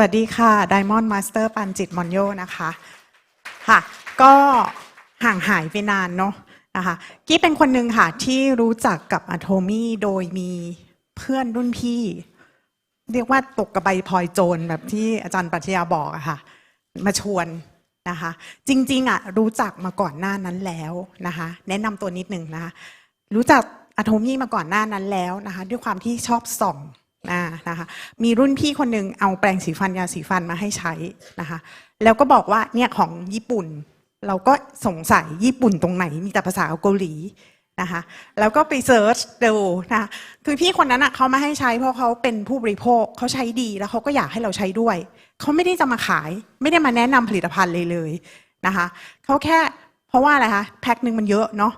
วัสดีค่ะ Diamond Master ปันจิตมอนโยนะคะค่ะก็ห่างหายไปนานเนาะนะคะกี้เป็นคนหนึ่งค่ะที่รู้จักกับอะโทมี่โดยมีเพื่อนรุ่นพี่ เรียกว่าตกกระใบพลอยโจรแบบที่อาจารย์ปรัชญาบอกอะค่ะ มาชวนนะคะ จริงๆอะรู้จักมาก่อนหน้านั้นแล้วนะคะ แนะนำตัวนิดหนึ่งนะคะ รู้จักอะโทมี่มาก่อนหน้านั้นแล้วนะคะ ด้วยความที่ชอบส่อง อ่านะคะ มีรุ่นพี่คนหนึ่งเอาแปรงสีฟันยาสีฟันมาให้ใช้นะคะ แล้วก็บอกว่าเนี่ยของญี่ปุ่น เราก็สงสัยญี่ปุ่นตรงไหนมีแต่ภาษาเกาหลีนะคะแล้วก็ไปเซิร์ชดูนะคะคือพี่คนนั้นอะเขามาให้ใช้เพราะเขาเป็นผู้บริโภคเขาใช้ดีแล้วเขาก็อยากให้เราใช้ด้วย เขาไม่ได้จะมาขาย ไม่ได้มาแนะนำผลิตภัณฑ์เลยเลยนะคะเขาแค่เพราะว่าอะไรคะแพ็คหนึ่งมันเยอะเนาะ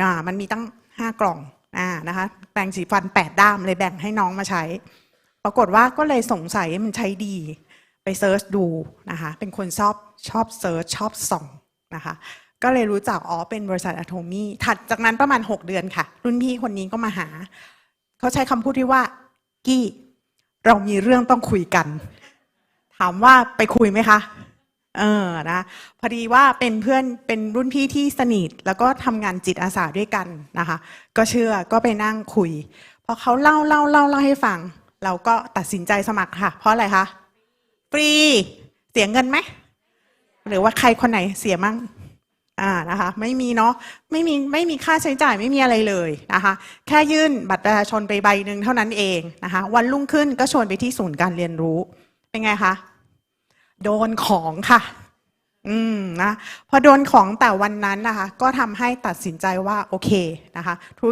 อ่ามันมีตั้งห้ากล่อง อ่านะคะแปรงสีฟันแปดด้ามเลยแบ่งให้น้องมาใช้ ปรากฏว่าก็เลยสงสัยมันใช้ดี ไปเซิร์ชดูนะคะเป็นคนชอบชอบเซิร์ชชอบส่องนะคะก็เลยรู้จักอ๋อเป็นบริษัทอะโทมี่ถัดจากนั้นประมาณ 6 เดือนค่ะ รุ่นพี่คนนี้ก็มาหา เขาใช้คำพูดที่ว่า กี้ เรามีเรื่องต้องคุยกัน ถามว่าไปคุยไหมคะ เออนะพอดีว่าเป็นเพื่อนเป็นรุ่นพี่ที่สนิทแล้วก็ทำงานจิตอาสาด้วยกันนะคะ ก็เชื่อก็ไปนั่งคุยพอเขาเล่าเล่าเล่าเล่าให้ฟัง เราก็ตัดสินใจสมัครค่ะ เพราะอะไรคะฟรีเสียเงินไหมหรือว่าใครคนไหนเสียมั่งอ่านะคะไม่มีเนาะไม่มีไม่มีค่าใช้จ่ายไม่มีอะไรเลยนะคะแค่ยื่นบัตรประชาชนไปใบหนึ่งเท่านั้นเองนะคะวันรุ่งขึ้นก็ชวนไปที่ศูนย์การเรียนรู้เป็นไงคะ โดนของค่ะ อืมนะพอโดนของแต่วันนั้นนะคะ ก็ทำให้ตัดสินใจว่า โอเคนะคะธุ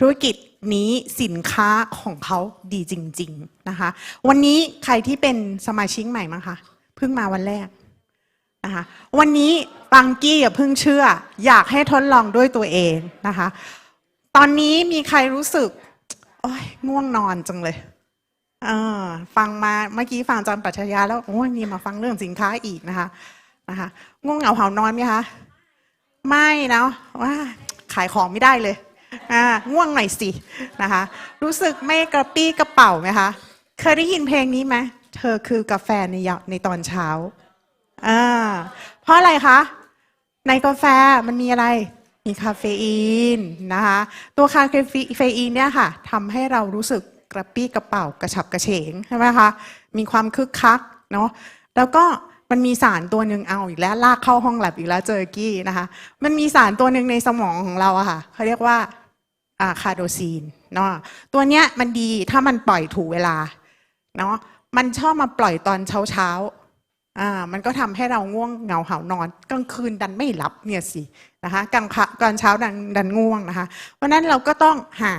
ธุรกิจนี้สินค้าของเขาดีจริง ๆนะคะ วันนี้ใครที่เป็นสมาชิกใหม่มั้งคะเพิ่งมาวันแรกนะคะวันนี้ปังกี้อย่าเพิ่งเชื่อ อยากให้ทดลองด้วยตัวเองนะคะ ตอนนี้มีใครรู้สึก โอ้ยง่วงนอนจังเลย เออฟังมาเมื่อกี้ฟังอาจารย์ปัชญาแล้วโอ้ยมีมาฟังเรื่องสินค้าอีกนะคะนะคะง่วงเหงาเหานอนไหมคะไม่นะว่าขายของไม่ได้เลยอ่าง่วงหน่อยสินะคะ รู้สึกไม่กระปี้กระเป๋าไหมคะเคยได้ยินเพลงนี้ไหมเธอคือกาแฟในยในตอนเช้าอ่าเพราะอะไรคะในกาแฟมันมีอะไรมีคาเฟอีนนะคะตัวคาเฟอีนเนี่ยค่ะทำให้เรารู้สึก กระปี้กระเป๋ากระฉับกระเฉงใช่ไหมคะมีความคึกคักเนาะแล้วก็มันมีสารตัวหนึ่งเอาอีกแล้วลากเข้าห้องแลบอีกแล้วเจอกี้นะคะมันมีสารตัวหนึ่งในสมองของเราอะค่ะเขาเรียกว่าอ่าคาโดซีนเนาะตัวเนี้ยมันดีถ้ามันปล่อยถูกเวลาเนาะมันชอบมาปล่อยตอนเช้าเช้าอ่ามันก็ทำให้เราง่วงเหงาเหานอนกลางคืนดันไม่หลับเนี่ยสินะคะกลางค่ำกลางเช้าดันดันง่วงนะคะ เพราะนั้นเราก็ต้องหา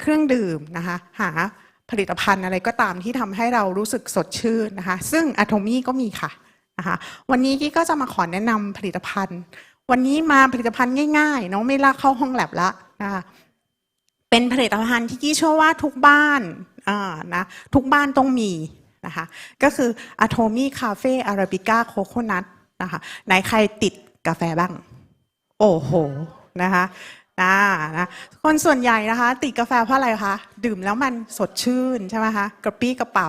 เครื่องดื่มนะคะหาผลิตภัณฑ์อะไรก็ตามที่ทำให้เรารู้สึกสดชื่นนะคะ ซึ่งอะโทมี่ก็มีค่ะนะคะวันนี้กี้ก็จะมาขอแนะนำผลิตภัณฑ์ วันนี้มาผลิตภัณฑ์ง่ายๆเนาะไม่ลากเข้าห้องแลบละนะคะเป็นผลิตภัณฑ์ที่กี้เชื่อว่าทุกบ้านอ่านะทุกบ้านต้องมีนะคะก็คือ Atomy Cafe Arabica Coconut นะคะไหนใครติดกาแฟบ้าง โอ้โหนะคะ นะนะคนส่วนใหญ่นะคะ ติดกาแฟเพราะอะไรคะดื่มแล้วมันสดชื่นใช่ไหมคะกระปี้กระเป๋า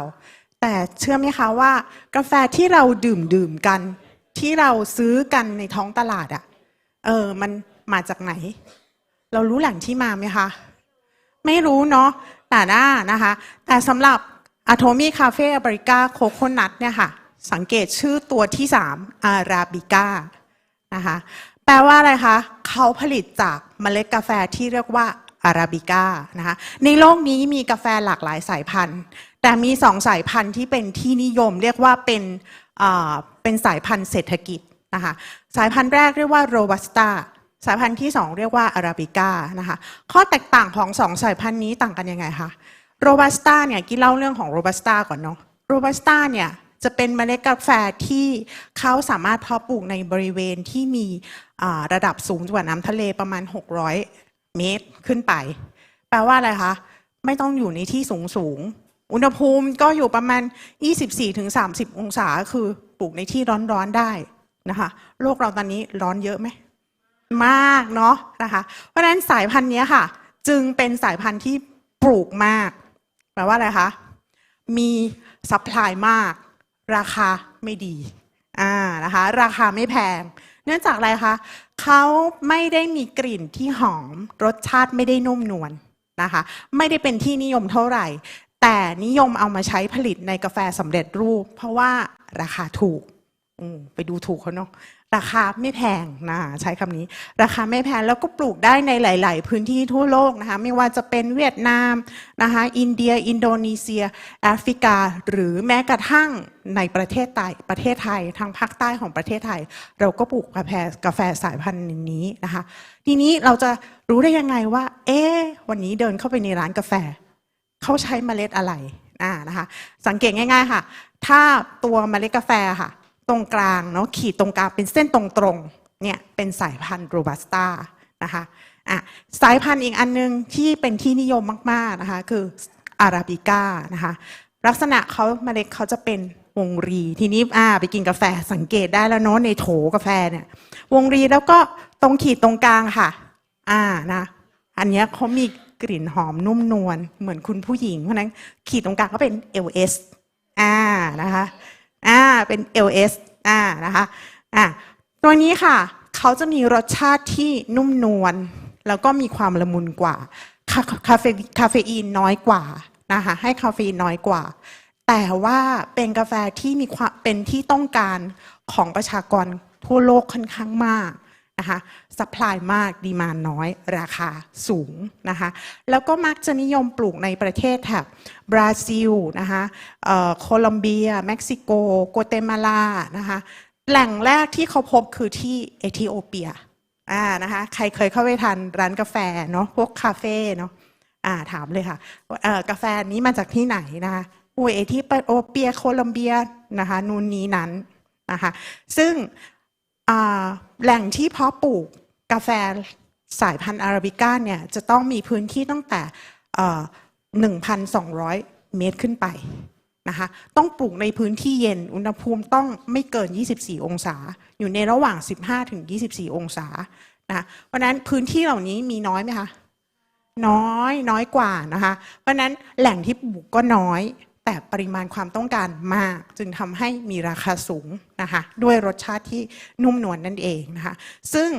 แต่เชื่อไหมคะว่ากาแฟที่เราดื่มดื่มกัน ที่เราซื้อกันในท้องตลาดอะ่ะเออมันมาจากไหน เรารู้แหล่งที่มาไหมคะ ไม่รู้เนาะแต่น่านะคะ แต่สำหรับ Atomy Cafe a b r i c a Coconut เนี่ยค่ะ สังเกตชื่อตัวที่3 Arabica นะคะ ลว่าอะไรคะเขาผลิตจากเมล็ดกาแฟที่เรียกว่าอาราบิก้านะคะในโลกนี้มีกาแฟหลากหลายสายพันธุ์ แต่มีสองสายพันธุ์ที่เป็นที่นิยมเรียกว่าเป็นเป็นสายพันธุ์เศรษฐกิจนะคะสายพันธุ์แรกเรียกว่าโรบัสต้าสายพันธุ์ที่สองเรียกว่าอาราบิก้านะคะข้อแตกต่างของสองสายพันธุ์นี้ต่างกันยังไงคะโรบัสต้าเนี่ยกี้เล่าเรื่องของโรบัสต้าก่อนเนาะโรบัสต้าเนี่ย จะเป็นเมล็ดกาแฟที่เขาสามารถเพาะปลูกในบริเวณที่มีระดับสูงกว่าน้ำทะเลประมาณ 600 เมตรขึ้นไป แปลว่าอะไรคะ ไม่ต้องอยู่ในที่สูงสูง อุณหภูมิก็อยู่ประมาณ 24-30 องศา คือปลูกในที่ร้อนๆได้นะคะ โลกเราตอนนี้ร้อนเยอะไหม มากเนาะนะคะ เพราะฉะนั้นสายพันธุ์นี้ค่ะ จึงเป็นสายพันธุ์ที่ปลูกมาก แปลว่าอะไรคะ มีซัพพลายมาก ราคาไม่ดีอ่านะคะราคาไม่แพง เนื่องจากอะไรคะเขาไม่ได้มีกลิ่นที่หอม รสชาติไม่ได้นุ่มนวลนะคะ ไม่ได้เป็นที่นิยมเท่าไหร่ แต่นิยมเอามาใช้ผลิตในกาแฟสำเร็จรูป เพราะว่าราคาถูกไปดูถูกเขาเนาะ ราคาไม่แพงนะใช้คำนี้ ราคาไม่แพงแล้วก็ปลูกได้ในหลาย ๆ พื้นที่ทั่วโลกนะคะไม่ว่าจะเป็นเวียดนามนะคะอินเดีย อินโดนีเซียแอฟริกา หรือแม้กระทั่งในประเทศไทยประเทศไทยทางภาคใต้ของประเทศไทย เราก็ปลูกกาแฟกาแฟสายพันธุ์นี้นะคะทีนี้เราจะรู้ได้ยังไงว่า เอ๊วันนี้เดินเข้าไปในร้านกาแฟเขาใช้เมล็ดอะไรอ่านะคะสังเกตง่าย ๆ ค่ะ ถ้าตัวเมล็ดกาแฟค่ะ ตรงกลางเนาะขีดตรงกลางเป็นเส้นตรงๆเนี่ยเป็นสายพันธุ์โรบัสต้านะคะอะสายพันธุ์อีกอันนึงที่เป็นที่นิยมมากๆนะคะคืออาราบิก้านะคะลักษณะเขาเมล็ดเขาจะเป็นวงรีทีนี้อ่าไปกินกาแฟสังเกตได้แล้วเนาะในโถกาแฟเนี่ยวงรีแล้วก็ตรงขีดตรงกลางค่ะ อ่านะอันนี้เขามีกลิ่นหอมนุ่มนวลเหมือนคุณผู้หญิงเพราะฉะนั้นขีดตรงกลางก็เป็น LS อ่านะคะ อ่าเป็น LS อ่านะคะอ่าตัวนี้ค่ะ เขาจะมีรสชาติที่นุ่มนวลแล้วก็มีความละมุนกว่าคาคาเฟคาเฟอีนน้อยกว่านะคะให้คาเฟอีนน้อยกว่า แต่ว่าเป็นกาแฟที่มีความเป็นที่ต้องการของประชากรทั่วโลกค่อนข้างมาก นะคะสปายมากดีมานน้อย ราคาสูงนะคะแล้วก็มักจะนิยมปลูกในประเทศแถบบราซิลนะคะโคลอมเบีย เม็กซิโก โกเตมาลานะคะแหล่งแรกที่เขาพบคือที่เอธิโอเปียอ่านะคะใครเคยเข้าไปทานร้านกาแฟเนาะพวกคาเฟ่เนาะอ่าถามเลยค่ะกาแฟนี้มาจากที่ไหนนะคะอุยเอธิโอเปียโคลอมเบียนะคะนูนนี้นั้นนะคะซึ่ง แหล่งที่เพาะปลูกกาแฟสายพันธุ์อาราบิก้าเนี่ยจะต้องมีพื้นที่ตั้งแต่ 1,200 เมตรขึ้นไปนะคะต้องปลูกในพื้นที่เย็น อุณหภูมิต้องไม่เกิน 24 องศา อยู่ในระหว่าง 15-24 องศานะเพราะนั้นพื้นที่เหล่านี้มีน้อยไหมคะน้อยน้อยกว่านะคะ เพราะนั้นแหล่งที่ปลูกก็น้อย แต่ปริมาณความต้องการมากจึงทำให้มีราคาสูงนะคะด้วยรสชาติที่นุ่มนวลนั่นเองนะคะซึ่ง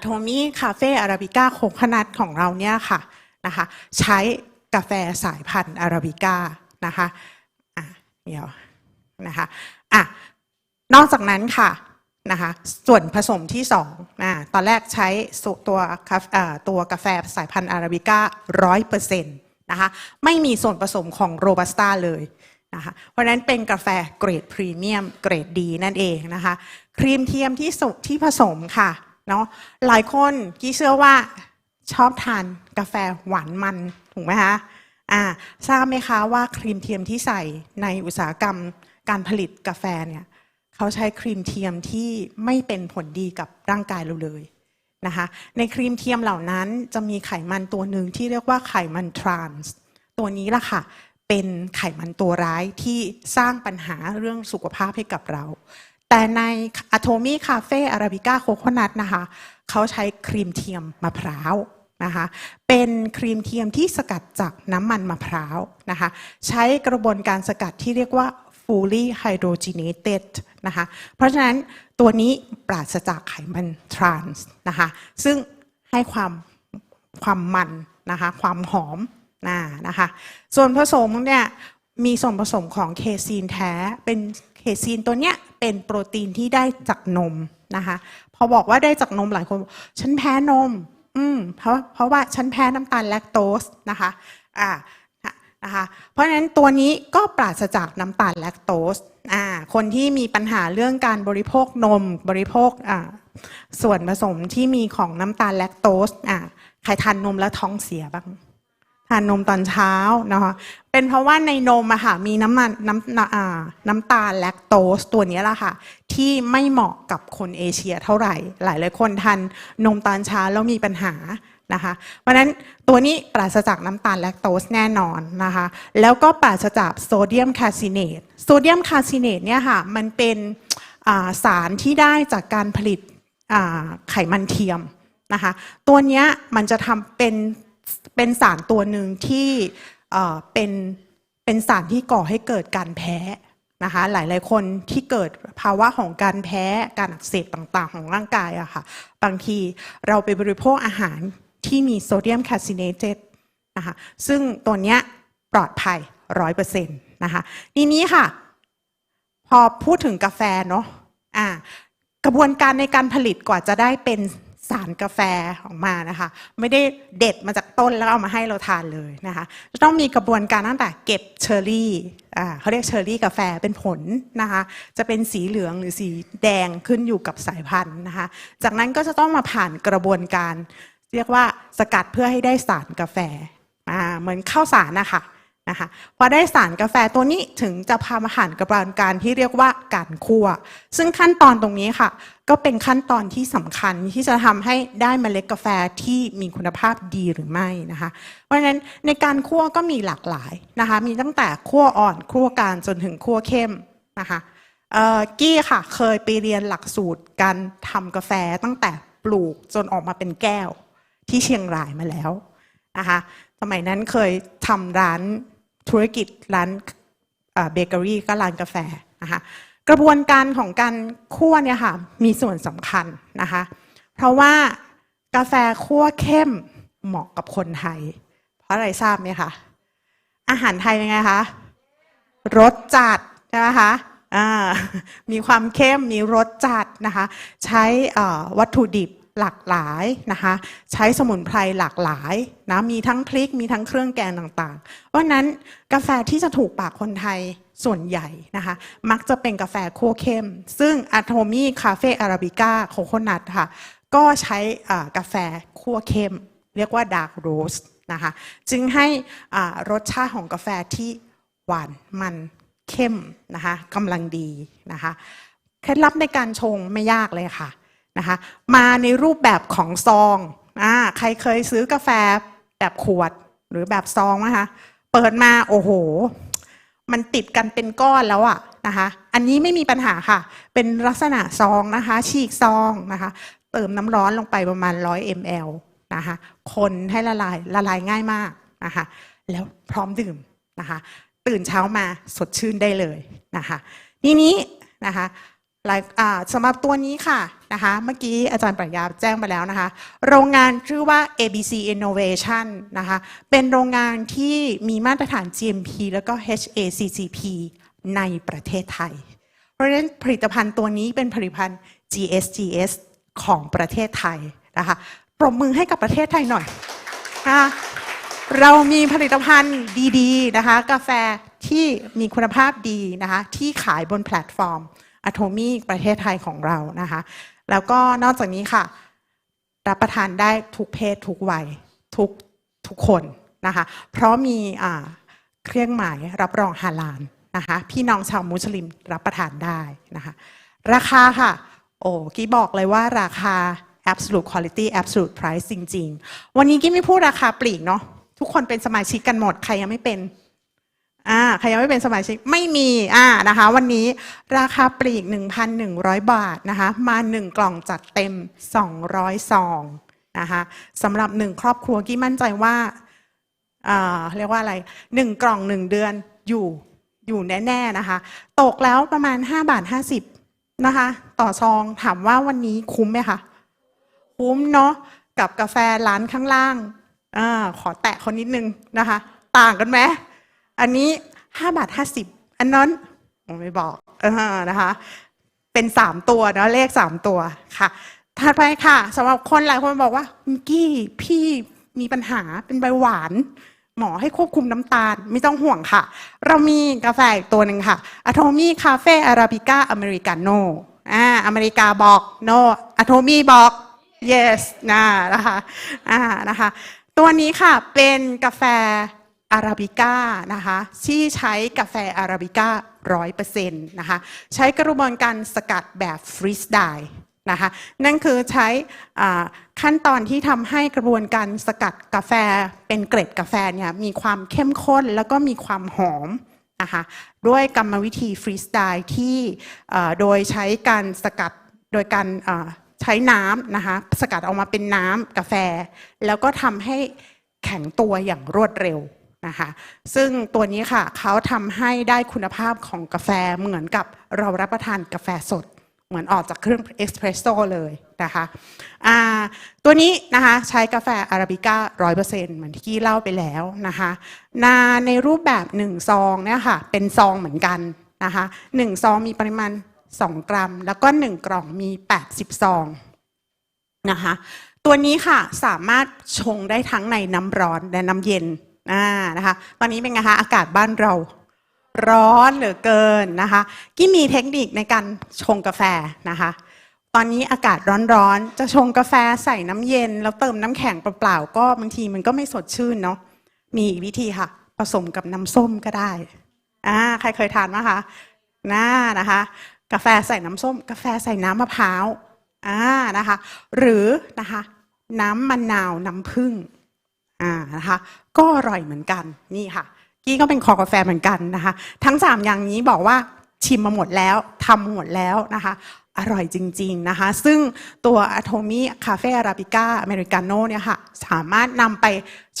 โทมี่คาเฟ่อาราบิก้าโคคนัทของเราเนี่ยค่ะนะคะใช้กาแฟสายพันธุ์อาราบิก้านะคะอะเดี๋ยวนะคะอะนอกจากนั้นค่ะนะคะส่วนผสมที่สองนะตอนแรกใช้สุตัวกตัวกาแฟสายพันธุ์อาราบิก้าร้อยเปอร์เซ็นต์ นะคะไม่มีส่วนผสมของโรบัสต้าเลยนะคะเพราะนั้นเป็นกาแฟเกรดพรีเมียมเกรดดีนั่นเองนะคะครีมเทียมที่สุที่ผสมค่ะเนาะหลายคนกี้เชื่อว่าชอบทานกาแฟหวานมันถูกไหมคะอ่าทราบไหมคะว่าครีมเทียมที่ใส่ในอุตสาหกรรมการผลิตกาแฟเนี่ยเขาใช้ครีมเทียมที่ไม่เป็นผลดีกับร่างกายเราเลย นะคะ ในครีมเทียมเหล่านั้นจะมีไขมันตัวหนึ่งที่เรียกว่าไขมันทรานส์ตัวนี้ล่ะค่ะ เป็นไขมันตัวร้ายที่สร้างปัญหาเรื่องสุขภาพให้กับเรา แต่ใน Atomy Cafe Arabica Coconut นะคะ เขาใช้ครีมเทียมมะพร้าวนะคะ เป็นครีมเทียมที่สกัดจากน้ำมันมะพร้าวนะคะ ใช้กระบวนการสกัดที่เรียกว่า fully hydrogenated นะคะ เพราะฉะนั้น ตัวนี้ปราศจากไขมันทรานส์นะคะซึ่งให้ความความมันนะคะความหอมนะนะคะส่วนผสมเนี่ยมีส่วนผสมของเคซีนแท้เป็นเคซีนตัวเนี้ยเป็นโปรตีนที่ได้จากนมนะคะพอบอกว่าได้จากนมหลายคนฉันแพ้นมอืมเพราะเพราะว่าฉันแพ้น้ำตาลแลคโตสนะคะอ่า นะคะเพราะฉะนั้นตัวนี้ก็ปราศจากน้ำตาลแลคโตสคนที่มีปัญหาเรื่องการบริโภคนมบริโภคส่วนผสมที่มีของน้ำตาลแลคโตสอ่าใครทานนมแล้วท้องเสียบ้างทานนมตอนเช้านะคะเป็นเพราะว่าในนมอะค่ะมีน้ำมันน้ำน้ำตาลแลคโตสตัวนี้แหละค่ะ ที่ไม่เหมาะกับคนเอเชียเท่าไหร่ หลายหลายคนทานนมตอนเช้าแล้วมีปัญหา นะคะ เพราะนั้นตัวนี้ปราศจากน้ำตาลแลคโตสแน่นอนนะคะ แล้วก็ปราศจากโซเดียมคาซิเนตโซเดียมคาซิเนตเนี่ยค่ะมันเป็นสารที่ได้จากการผลิตไขมันเทียมนะคะ ตัวนี้มันจะทำเป็นเป็นสารตัวหนึ่งที่เอ่อเป็นเป็นสารที่ก่อให้เกิดการแพ้นะคะหลายๆคนที่เกิดภาวะของการแพ้การอักเสบต่างๆ ของร่างกายอะค่ะ บางทีเราไปบริโภคอาหาร ที่มีโซเดียมแคซิเนเตนะคะซึ่งตัวเนี้ยปลอดภัยร้อยเปอร์เซ็นต์นะคะทีนี้ค่ะ พอพูดถึงกาแฟเนาะอ่ากระบวนการในการผลิตกว่าจะได้เป็นสารกาแฟออกมานะคะ ไม่ได้เด็ดมาจากต้นแล้วเอามาให้เราทานเลยนะคะจะต้องมีกระบวนการตั้งแต่เก็บเชอร์รี่อ่าเขาเรียกเชอร์รี่กาแฟเป็นผลนะคะ จะเป็นสีเหลืองหรือสีแดงขึ้นอยู่กับสายพันธุ์นะคะ จากนั้นก็จะต้องมาผ่านกระบวนการ เรียกว่าสกัดเพื่อให้ได้สารกาแฟอ่าเหมือนข้าวสารนะคะนะคะพอได้สารกาแฟตัวนี้ถึงจะพามาผ่านกระบวนการที่เรียกว่าการคั่ว ซึ่งขั้นตอนตรงนี้ค่ะ ก็เป็นขั้นตอนที่สำคัญที่จะทำให้ได้เมล็ดกาแฟที่มีคุณภาพดีหรือไม่นะคะ เพราะฉะนั้นในการคั่วก็มีหลากหลายนะคะ มีตั้งแต่คั่วอ่อนคั่วกลางจนถึงคั่วเข้มนะคะกี้ค่ะเคยไปเรียนหลักสูตรการทำกาแฟตั้งแต่ปลูกจนออกมาเป็นแก้ว ที่เชียงรายมาแล้วนะคะสมัยนั้นเคยทำร้านธุรกิจร้านเบเกอรี่ก็ร้านกาแฟนะคะกระบวนการของการคั่วเนี่ยค่ะมีส่วนสำคัญนะคะเพราะว่ากาแฟคั่วเข้มเหมาะกับคนไทย เพราะอะไรทราบไหมคะอาหารไทยเป็นไงคะรสจัดใช่ไหมคะมีความเข้มมีรสจัดนะคะ ใช้วัตถุดิบ หลากหลายนะคะใช้สมุนไพรหลากหลายนะมีทั้งพริกมีทั้งเครื่องแกงต่างๆ เพราะนั้นกาแฟที่จะถูกปากคนไทยส่วนใหญ่นะคะมักจะเป็นกาแฟคั่วเข้ม ซึ่งอะโทมี่คาเฟ่อาราบิก้าโคโคนัทค่ะก็ใช้กาแฟคั่วเข้ม เรียกว่าดาร์กโรสนะคะจึงให้รสชาติของกาแฟที่หวานมันเข้มนะคะกำลังดีนะคะเคล็ดลับในการชงไม่ยากเลยค่ะ นะคะมาในรูปแบบของซองอ่าใครเคยซื้อกาแฟแบบขวดหรือแบบซองนะคะเปิดมาโอ้โห มันติดกันเป็นก้อนแล้วอะนะคะอันนี้ไม่มีปัญหาค่ะ เป็นลักษณะซองนะคะ ฉีกซองนะคะ เติมน้ำร้อนลงไปประมาณ 100 ml นะคะคนให้ละลายละลายง่ายมากนะคะแล้วพร้อมดื่มนะคะ ตื่นเช้ามาสดชื่นได้เลยนะคะทีนี้นะคะ สำหรับตัวนี้ค่ะนะคะเมื่อกี้อาจารย์ปรัญญาแจ้งไปแล้วนะคะ โรงงานชื่อว่า ABC Innovation นะคะเป็นโรงงานที่มีมาตรฐาน GMP แล้วก็ HACCP ในประเทศไทย เพราะฉะนั้นผลิตภัณฑ์ตัวนี้เป็นผลิตภัณฑ์ GSGS ของประเทศไทยนะคะปรบมือให้กับประเทศไทยหน่อยนะเรามีผลิตภัณฑ์ดีๆนะคะกาแฟที่มีคุณภาพดีนะคะที่ขายบนแพลตฟอร์ม อะโทมีประเทศไทยของเรานะคะ แล้วก็นอกจากนี้ค่ะ รับประทานได้ทุกเพศทุกวัยทุกทุกคนนะคะ เพราะมีเครื่องหมายรับรองฮาลาลนะคะ พี่น้องชาวมุสลิมรับประทานได้นะคะ ราคาค่ะ โอ้กี้บอกเลยว่าราคา absolute quality absolute price จริง ๆ วันนี้กี้ไม่พูดราคาปลีกเนาะทุกคนเป็นสมาชิกกันหมด ใครยังไม่เป็น อ่าใครยังไม่เป็นสมาชิกไม่มีอ่านะคะ วันนี้ราคาปลีก 1,100 บาทนะคะ มา 1 กล่องจัดเต็ม 200ซองนะคะสำหรับ 1 ครอบครัวกี้มั่นใจว่าอ่าเรียกว่าอะไร 1 กล่อง 1 เดือนอยู่อยู่แน่ ๆ นะคะ ตกแล้วประมาณ 5 บาท 50 นะคะ ต่อซองถามว่าวันนี้คุ้มไหมคะ คุ้มเนาะกับกาแฟร้านข้างล่างอ่าขอแตะคนนิดนึงนะคะ ต่างกันไหม อันนี้ห้าบาทห้าสิบอันนั้นผมไม่บอกอนะคะ เป็นสามตัวเนาะเลขสามตัวค่ะถัดไปค่ะสำหรับคนหลายคนบอกว่ามิกกี้พี่มีปัญหาเป็นเบหวาน หมอให้ควบคุมน้ำตาล ไม่ต้องห่วงค่ะ เรามีกาแฟอีกตัวหนึ่งค่ะอะโทมี่คาเฟ่อาราบิก้าอเมริกาโน่อ่าอเมริกาบอก no อะโทมี่บอก yes นะนะคะอ่านะคะ ตัวนี้ค่ะเป็นกาแฟ อาราบิก้านะคะที่ใช้กาแฟอาราบิก้าร้อยเปอร์เซ็นต์นะคะใช้กระบวนการสกัดแบบฟรีสไ i ล์นะคะนั่นคือใช้ขั้นตอนที่ทำให้กระบวนการสกัดกาแฟเป็นเกร็ดกาแฟเนี่ยมีความเข้มข้นแล้วก็มีความหอมนะคะด้วยกรรมวิธีฟรีสไตล์ที่โดยใช้การสกัดโดยการใช้น้ำนะคะสกัดออกมาเป็นน้ำกาแฟ แล้วก็ทำให้แข็งตัวอย่างรวดเร็ว นะคะซึ่งตัวนี้ค่ะเขาทำให้ได้คุณภาพของกาแฟเหมือนกับเรารับประทานกาแฟสด เหมือนออกจากเครื่องเอสเพรสโซเลยนะคะตัวนี้นะคะใช้กาแฟอาราบิก้าร้อยเปอร์เซ็นต์เหมือนที่กี้เล่าไปแล้วนะคะนาในรูปแบบหนึ่งซองเนี่ยค่ะเป็นซองเหมือนกันนะคะหนึ่งซองมีปริมาณ 2 กรัม แล้วก็ 1 กล่องมี 80 ซองนะคะตัวนี้ค่ะสามารถชงได้ทั้งในน้ำร้อนและน้ำเย็น อ่านะคะ ตอนนี้เป็นไงคะอากาศบ้านเราร้อนเหลือเกินนะคะกี้มีเทคนิคในการชงกาแฟนะคะ ตอนนี้อากาศร้อนๆ จะชงกาแฟใส่น้ำเย็น แล้วเติมน้ำแข็งเปล่าๆ ก็บางทีมันก็ไม่สดชื่นเนาะ มีอีกวิธีค่ะ ผสมกับน้ำส้มก็ได้อ่าใครเคยทานไหมคะน่านะคะ กาแฟใส่น้ำส้ม กาแฟใส่น้ำมะพร้าวอ่านะคะ หรือนะคะ น้ำมะนาวน้ำผึ้งอ่านะคะ ก็อร่อยเหมือนกันนี่ค่ะ กี้ก็เป็นคอกาแฟเหมือนกันนะคะ ทั้งสามอย่างนี้บอกว่า ชิมมาหมดแล้วทำหมดแล้วนะคะอร่อยจริงๆนะคะ ซึ่งตัว a t o m i Cafe Arabica Americano เนี่ยค่ะสามารถนำไป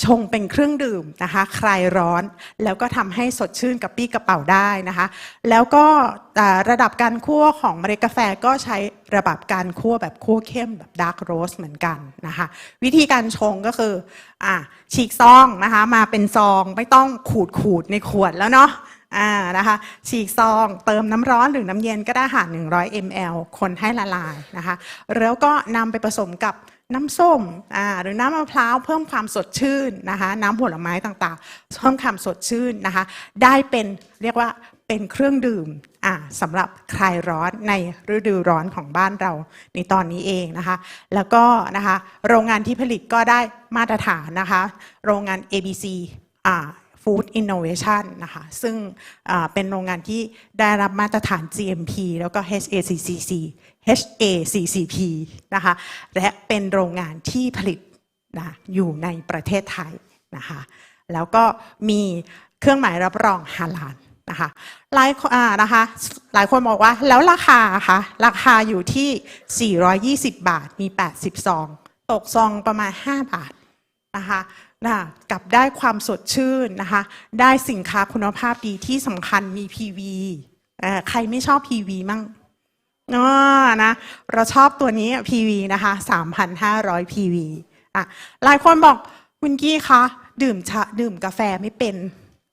ชงเป็นเครื่องดื่มนะคะคลายร้อน แล้วก็ทำให้สดชื่นกับปี้กระเป๋าได้นะคะ แล้วก็ระดับการคั่วของเมล็ดกาแฟก็ใช้ระดับการคั่วแบบคั่วเข้มแบบดาร์กโรสเหมือนกันนะคะ วิธีการชงก็คืออ่ฉีกซองนะคะมาเป็นซองไม่ต้องขูดขูดๆในขวดแล้วเนาะ อ่านะคะฉีกซองเติมน้ำร้อนหรือน้ำเย็นก็ได้ค่ะ100 ml คนให้ละลายนะคะ แล้วก็นำไปผสมกับน้ำส้มอ่าหรือน้ำมะพร้าวเพิ่มความสดชื่นนะคะน้ำผลไม้ต่างๆ เพิ่มความสดชื่นนะคะ ได้เป็นเรียกว่าเป็นเครื่องดื่มอ่าสำหรับคลายร้อนในฤดูร้อนของบ้านเราในตอนนี้เองนะคะ แล้วก็นะคะโรงงานที่ผลิตก็ได้มาตรฐานนะคะ โรงงาน ABC อ่า Food Innovation นะคะ ซึ่งเป็นโรงงานที่ได้รับมาตรฐาน GMP แล้วก็ HACCP HACCP นะคะ และเป็นโรงงานที่ผลิตนะอยู่ในประเทศไทยนะคะ แล้วก็มีเครื่องหมายรับรองฮาลาลนะคะหลายคนอ่านะคะหลายคนบอกว่าแล้วราคาคะราคาอยู่ที่ 420 บาทมี 80 ซอง ตกซองประมาณ 5 บาทนะคะ นะกลับได้ความสดชื่นนะคะได้สินค้าคุณภาพดีที่สำคัญมี PV ใครไม่ชอบ PV มั่งอ๋อนะเราชอบตัวนี้ PV นะคะ3,500 PV อะหลายคนบอกคุณกี้คะดื่มชาดื่มกาแฟไม่เป็น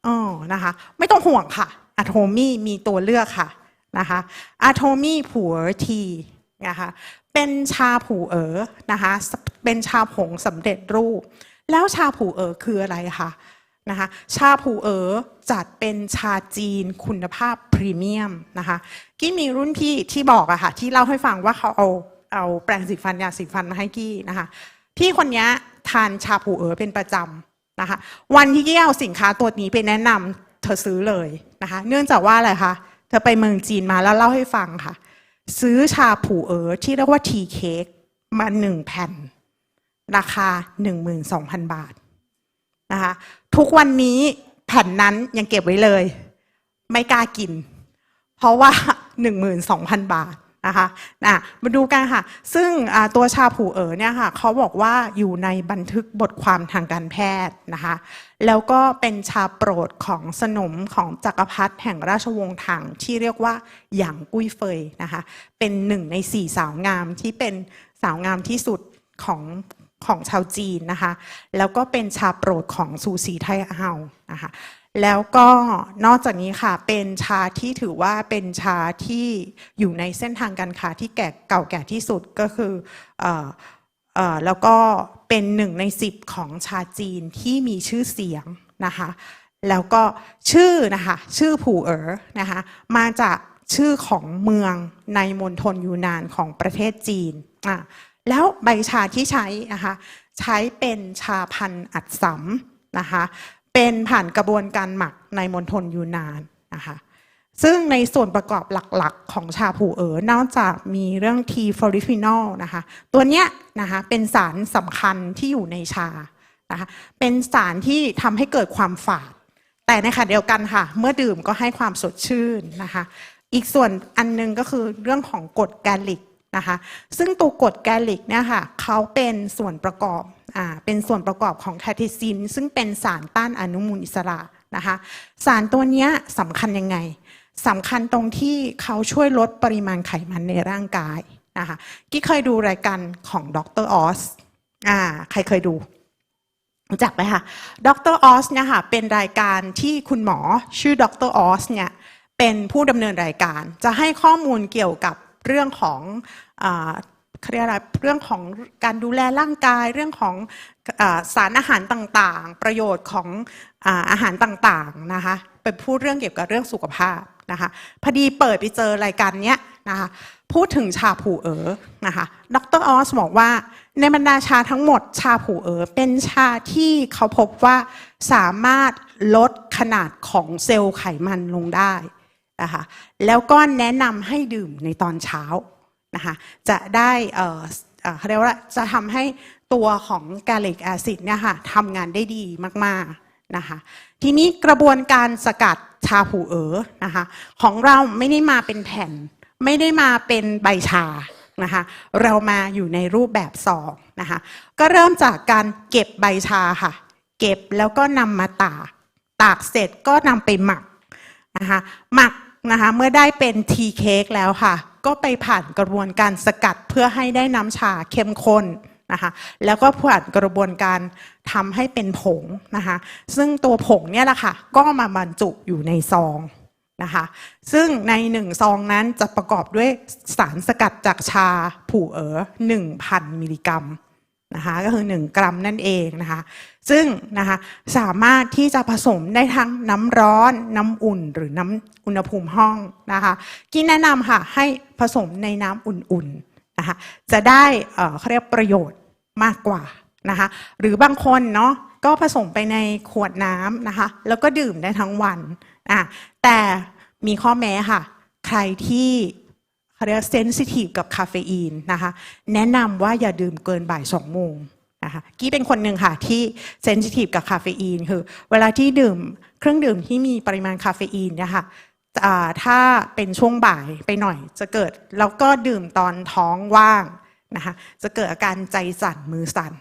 อ๋อนะคะ ไม่ต้องห่วงค่ะอะโทมี่มีตัวเลือกค่ะนะคะอะโทมี่ผัวทีนะคะเป็นชาผูเอ๋อนะคะเป็นชาผงสำเร็จรูป แล้วชาผูเอ๋อคืออะไรคะนะคะชาผูเอ๋อจัดเป็นชาจีนคุณภาพพรีเมียมนะคะกี้มีรุ่นพี่ที่บอกอะค่ะที่เล่าให้ฟังว่าเขาเอาเอาแปรงสีฟันยาสีฟันมาให้กี้นะคะพี่คนนี้ทานชาผูเอ๋อเป็นประจำนะคะวันที่กี้เอาสินค้าตัวนี้ไปแนะนำเธอซื้อเลยนะคะเนื่องจากว่าอะไรคะเธอไปเมืองจีนมาแล้วเล่าให้ฟังค่ะ ซื้อชาผูเอ๋อที่เรียกว่าทีเค้กมาหนึ่งแผ่น ราคา 12,000 บาทนะคะทุกวันนี้แผ่นนั้นยังเก็บไว้เลย ไม่กล้ากิน เพราะว่า 12,000 บาทนะคะนะมาดูกันค่ะ ซึ่งตัวชาผูเอ๋อเนี่ยค่ะเขาบอกว่าอยู่ในบันทึกบทความทางการแพทย์นะคะ แล้วก็เป็นชาโปรดของสนมของจักรพรรดิแห่งราชวงศ์ถังที่เรียกว่าหยางกุ้ยเฟยนะคะ เป็นหนึ่งในสี่สาวงามที่เป็นสาวงามที่สุดของ ของชาวจีนนะคะ แล้วก็เป็นชาโปรดของซูซีไทเฮานะคะแล้วก็นอกจากนี้ค่ะเป็นชาที่ถือว่าเป็นชาที่อยู่ในเส้นทางการค้าที่แก่เก่าแก่ที่สุดก็คืออออแล้วก็เป็นหนึ่งในสิบของชาจีนที่มีชื่อเสียงนะคะแล้วก็ชื่อนะคะชื่อผู่เอ๋อนะคะมาจากชื่อของเมืองในมณฑลยูนานของประเทศจีนอะ แล้วใบชาที่ใช้นะคะใช้เป็นชาพันธุ์อัดสำนะคะเป็นผ่านกระบวนการหมักในมณฑลยูนานนะคะซึ่งในส่วนประกอบหลักๆ ของชาผูเอ๋อนอกจากมีเรื่องทีฟอริฟินอลนะคะตัวเนี้ยนะคะเป็นสารสำคัญที่อยู่ในชานะคะเป็นสารที่ทำให้เกิดความฝาด แต่ในขณะเดียวกันค่ะ เมื่อดื่มก็ให้ความสดชื่นนะคะอีกส่วนอันหนึงก็คือเรื่องของกรดแกลิก นะคะ ซึ่งตัวกรดแกลิกเนี่ยค่ะเขาเป็นส่วนประกอบอ่าเป็นส่วนประกอบของแคทิซิน ซึ่งเป็นสารต้านอนุมูลอิสระนะคะ สารตัวเนี้ยสำคัญยังไงสำคัญตรงที่เขาช่วยลดปริมาณไขมันในร่างกายนะคะกี้เคยดูรายการของดรออสอ่าใครเคยดูรู้จักไหมคะดรออสเนี่ยค่ะเป็นรายการที่คุณหมอชื่อดรออสเนี่ยเป็นผู้ดำเนินรายการ จะให้ข้อมูลเกี่ยวกับ เรื่องของเขาเรียกอะไรเรื่องของการดูแลร่างกาย เรื่องของอสารอาหารต่างๆ ประโยชน์ของอาอาหารต่างๆนะคะเป็นพูดเรื่องเกี่ยวกับเรื่องสุขภาพนะคะพอดีเปิดไปเจอรายการเนี้ยนะคะพูดถึงชาผูเอ๋อนะคะดรออสบอกว่าในบรรดาชาทั้งหมดชาผูเอ๋อเป็นชาที่เขาพบว่าสามารถลดขนาดของเซลล์ไขมันลงได้ นะคะแล้วก็แนะนำให้ดื่มในตอนเช้านะคะจะได้เขาเรียกว่าจะทำให้ตัวของกาลิกแอซิดเนี่ยค่ะทำงานได้ดีมากๆนะคะทีนี้กระบวนการสกัดชาผูเอ๋อนะคะของเราไม่ได้มาเป็นแผ่น ไม่ได้มาเป็นใบชานะคะเรามาอยู่ในรูปแบบซองนะคะก็เริ่มจากการเก็บใบชาค่ะ เก็บแล้วก็นำมาตาก ตากเสร็จก็นำไปหมักนะคะหมัก นะคะเมื่อได้เป็นทีเค้กแล้วค่ะ ก็ไปผ่านกระบวนการสกัดเพื่อให้ได้น้ำชาเข้มข้นนะคะแล้วก็ผ่านกระบวนการทำให้เป็นผงนะคะซึ่งตัวผงเนี่ยแหละค่ะก็มาบรรจุอยู่ในซองนะคะซึ่งในหนึ่งซองนั้นจะประกอบด้วยสารสกัดจากชาผู่เอ๋อ1,000 มิลลิกรัม นะคะก็คือ 1 กรัมนั่นเองนะคะ ซึ่งนะคะสามารถที่จะผสมได้ทั้งน้ำร้อนน้ำอุ่นหรือน้ำอุณหภูมิห้องนะคะกินแนะนำค่ะให้ผสมในน้ำอุ่นๆนะคะจะได้เอ่อเขาเรียกประโยชน์มากกว่านะคะหรือบางคนเนาะก็ผสมไปในขวดน้ำนะคะแล้วก็ดื่มได้ทั้งวันอะแต่มีข้อแม้ค่ะ ใครที่ เขาเรียกเซนซิทีฟกับคาเฟอีนนะคะแนะนำว่าอย่าดื่มเกินบ่ายสองโมงนะคะกี้เป็นคนหนึ่งค่ะที่เซนซิทีฟกับคาเฟอีนคือเวลาที่ดื่มเครื่องดื่มที่มีปริมาณคาเฟอีนนะคะถ้าเป็นช่วงบ่ายไปหน่อยจะเกิดแล้วก็ดื่มตอนท้องว่างนะคะจะเกิดอาการใจสั่นมือสั่น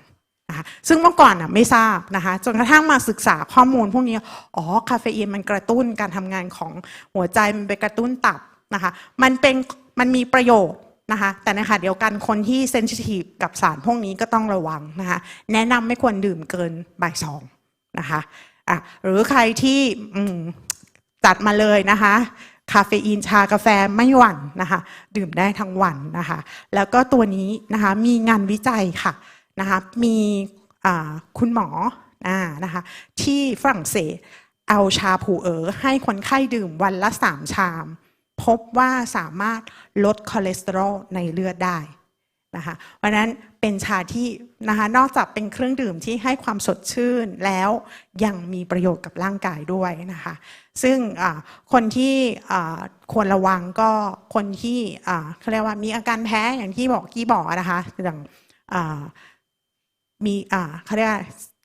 นะคะซึ่งเมื่อก่อนอะไม่ทราบนะคะจนกระทั่งมาศึกษาข้อมูลพวกนี้อ๋อคาเฟอีนมันกระตุ้นการทำงานของหัวใจมันไปกระตุ้นตับนะคะมันเป็น มันมีประโยชน์นะคะแต่ในขณะเดียวกันคนที่เซนซิทีฟกับสารพวกนี้ก็ต้องระวังนะคะแนะนำไม่ควรดื่มเกินบ่ายสองนะคะอะหรือใครที่อืจัดมาเลยนะคะคาเฟอีนชากาแฟไม่หวั่นนะคะดื่มได้ทั้งวันนะคะแล้วก็ตัวนี้นะคะมีงานวิจัยค่ะนะคะมีคุณหมออ่านะคะที่ฝรั่งเศสเอาชาผูเอ๋อให้คนไข้ดื่มวันละสามชาม พบว่าสามารถลดคอเลสเตอรอลในเลือดได้นะคะเพราะนั้นเป็นชาที่นะคะนอกจากเป็นเครื่องดื่มที่ให้ความสดชื่นแล้วยังมีประโยชน์กับร่างกายด้วยนะคะซึ่งคนที่ควรระวังก็คนที่เขาเรียกว่ามีอาการแพ้อย่างที่บอกกี้บอกนะคะอย่างมีเขาเรียก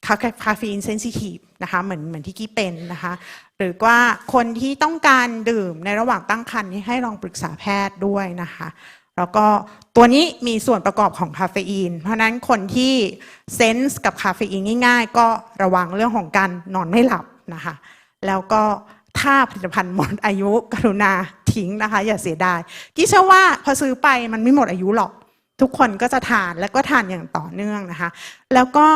คาเฟอีนเซนซิทีฟนะคะเหมือนเหมือนที่กี้เป็นนะคะหรือว่าคนที่ต้องการดื่มในระหว่างตั้งครรภ์ให้ลองปรึกษาแพทย์ด้วยนะคะแล้วก็ตัวนี้มีส่วนประกอบของคาเฟอีน เพราะนั้นคนที่เซนส์กับคาเฟอีนง่าย ๆ ก็ระวังเรื่องของการนอนไม่หลับนะคะแล้วก็ถ้าผลิตภัณฑ์หมดอายุกรุณาทิ้งนะคะ อย่าเสียดาย กี้เชื่อว่าพอซื้อไปมันไม่หมดอายุหรอก ทุกคนก็จะทานแล้วก็ทานอย่างต่อเนื่องนะคะ แล้วก็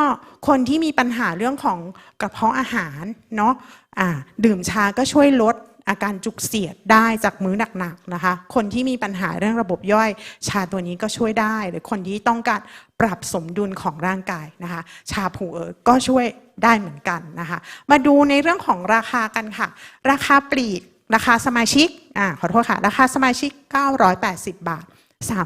คนที่มีปัญหาเรื่องของกระเพาะอาหารเนาะอ่าดื่มชาก็ช่วยลดอาการจุกเสียดได้จากมื้อหนักๆนะคะ คนที่มีปัญหาเรื่องระบบย่อย ชาตัวนี้ก็ช่วยได้ หรือคนที่ต้องการปรับสมดุลของร่างกายนะคะ ชาผูเอ๋อก็ช่วยได้เหมือนกันนะคะ มาดูในเรื่องของราคากันค่ะ ราคาปลีก ราคาสมาชิก อ่า ขอโทษค่ะ ราคาสมาชิก 980 บาท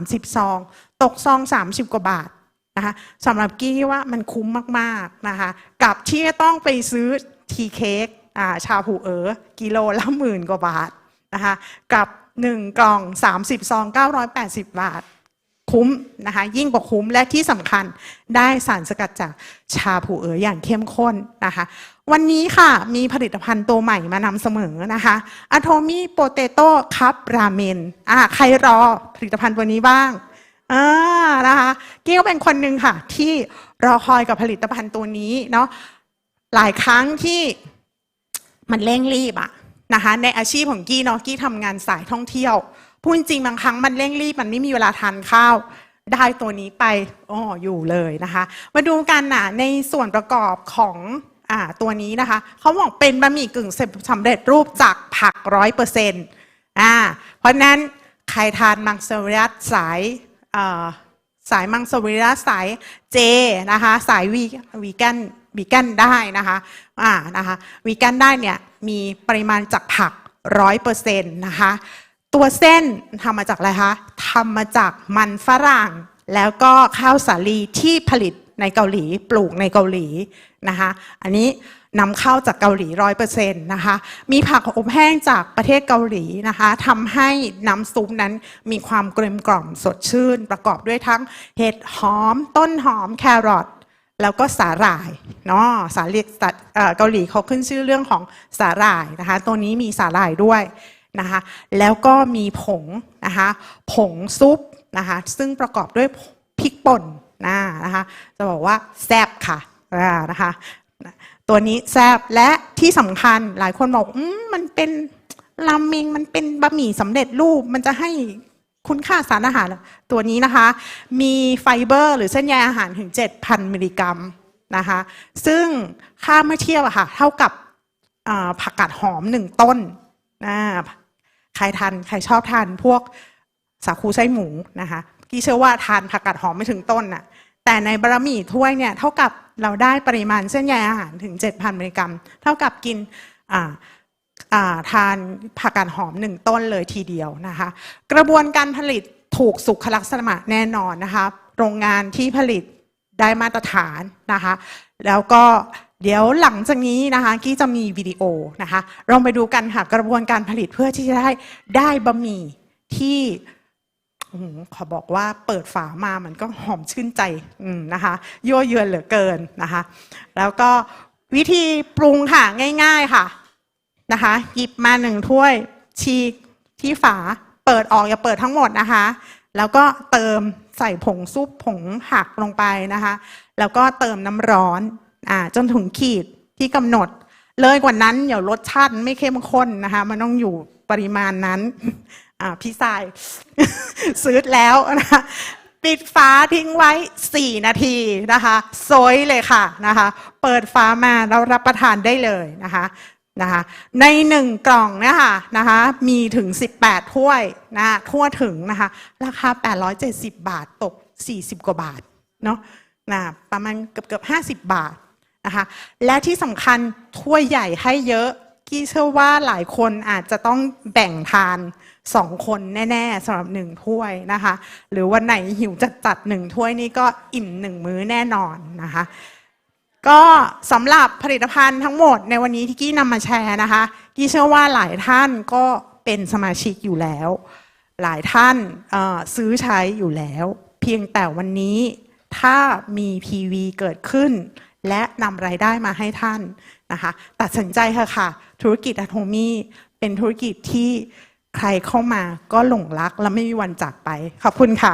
30 ซอง ตกซอง 30 กว่าบาทนะคะสำหรับกี้ว่ามันคุ้มมากๆนะคะกับที่จะต้องไปซื้อทีเค้กาชาผูเอ๋อกิโลละหมื่นกว่าบาทนะคะกับ 1 กล่อง 30 ซอง 980 บาท คุ้มนะคะยิ่งกว่าคุ้มและที่สำคัญได้สารสกัดจากชาผูเอ๋ออย่างเข้มข้นนะคะ วันนี้ค่ะมีผลิตภัณฑ์ตัวใหม่มานำเสมอนะคะอะโทมี่โปเตโต้คัพราเมนอ่าใครรอผลิตภัณฑ์ตัวนี้บ้างอ่านะคะกี้ก็เป็นคนหนึ่งค่ะ ที่รอคอยกับผลิตภัณฑ์ตัวนี้เนาะหลายครั้งที่มันเร่งรีบอะ นะคะในอาชีพของกี้เนาะกี้ทำงานสายท่องเที่ยวพูดจริงบางครั้งมันเร่งรีบมันไม่มีเวลาทานข้าว ได้ตัวนี้ไปอ๋ออยู่เลยนะคะ มาดูกันนะในส่วนประกอบของอ่าตัวนี้นะคะเขาบอกเป็นบะหมี่กึ่งสำเร็จรูปจากผักร้อยเปอร์เซ็นต์อ่าเพราะฉะนั้นใครทานมังสวิรัตสายอ่าสายมังสวิรัตสายเจนะคะสายวีวีแกน วีแกนได้นะคะอ่านะคะวีแกนได้เนี่ยมีปริมาณจากผักร้อยเปอร์เซ็นต์นะคะตัวเส้นทำมาจากอะไรคะทำมาจากมันฝรั่ง แล้วก็ข้าวสาลีที่ผลิตในเกาหลีปลูกในเกาหลีนะคะอันนี้นำเข้าจากเกาหลีร้อยเปอร์เซ็นต์นะคะมีผักอบแห้งจากประเทศเกาหลีนะคะทำให้น้ำซุปนั้นมีความกลมกล่อมสดชื่น ประกอบด้วยทั้งเห็ดหอม ต้นหอมแครอท แล้วก็สาหร่ายเนาะสาหร่ายสัตว์เกาหลีเขาขึ้นชื่อเรื่องของสาหร่ายนะคะ ตัวนี้มีสาหร่ายด้วยนะคะ แล้วก็มีผงนะคะ ผงซุปนะคะ ซึ่งประกอบด้วยพริกป่นนะนะคะ จะบอกว่าแซบค่ะนะคะ ตัวนี้แซบและที่สำคัญหลายคนบอกอืมมันเป็นราเมงมันเป็นบะหมี่สำเร็จรูปมันจะให้ คุณค่าสารอาหารตัวนี้นะคะ มีไฟเบอร์ หรือเส้นใยอาหารถึง 7,000 มิลลิกรัมนะคะ ซึ่งค่าเมื่อเทียบอะค่ะ เท่ากับผักกาดหอมหนึ่งต้นนะใครทานใครชอบทานพวกสาคูไส้หมูนะคะกี้เชื่อว่าทานผักกาดหอมไม่ถึงต้นน่ะ แต่ในบะหมี่ถ้วยเนี่ยเท่ากับเราได้ปริมาณเส้นใยอาหารถึง 7,000มิลลิกรัม เท่ากับกินอ่า ทานผักกาดหอมหนึ่งต้นเลยทีเดียวนะคะ กระบวนการผลิตถูกสุขลักษณะแน่นอนนะคะ โรงงานที่ผลิตได้มาตรฐานนะคะ แล้วก็เดี๋ยวหลังจากนี้นะคะกี้จะมีวิดีโอนะคะเราไปดูกันค่ะกระบวนการผลิตเพื่อที่จะได้ได้บะหมี่ที่ขอบอกว่าเปิดฝามามันก็หอมชื่นใจนะคะยั่วเยือนเหลือเกินนะคะ แล้วก็วิธีปรุงค่ะง่าย ๆค่ะ นะคะ หยิบมาหนึ่งถ้วยฉีกที่ฝาเปิดออกอย่าเปิดทั้งหมดนะคะ แล้วก็เติมใส่ผงซุปผงหักลงไปนะคะ แล้วก็เติมน้ำร้อนอ่าจนถึงขีดที่กำหนด เลยกว่านั้นเดี๋ยวรสชาติไม่เข้มข้นนะคะ มันต้องอยู่ปริมาณนั้นอ่าพี่สายซื้อแล้วนะคะปิดฝาทิ้งไว้ 4 นาทีนะคะโซยเลยค่ะนะคะ เปิดฝามาแล้วรับประทานได้เลยนะคะ นะคะในหนึ่งกล่องเนะคะนะคะมีถึง 18 ถ้วยนะทั่วถึงนะคะราคา 870 บาทตก 40 กว่าบาทเนาะนะประมาณเกือบเกือบ50 บาทนะคะและที่สำคัญถ้วยใหญ่ให้เยอะกี้เชื่อว่าหลายคนอาจจะต้องแบ่งทานสองคนแน่ๆสำหรับหนึ่งถ้วยนะคะ หรือวันไหนหิวจัดจัดหนึ่งถ้วยนี่ก็อิ่มหนึ่งมื้อแน่นอนนะคะ ก็สำหรับผลิตภัณฑ์ทั้งหมดในวันนี้ที่กี้นำมาแชร์นะคะ กี้เชื่อว่าหลายท่านก็เป็นสมาชิกอยู่แล้ว หลายท่านซื้อใช้อยู่แล้ว เพียงแต่วันนี้ถ้ามี PV เกิดขึ้น และนำรายได้มาให้ท่านนะคะตัดสินใจเถอะค่ะ ธุรกิจอะโทมี่เป็นธุรกิจที่ใครเข้ามาก็หลงรักและไม่มีวันจากไป ขอบคุณค่ะ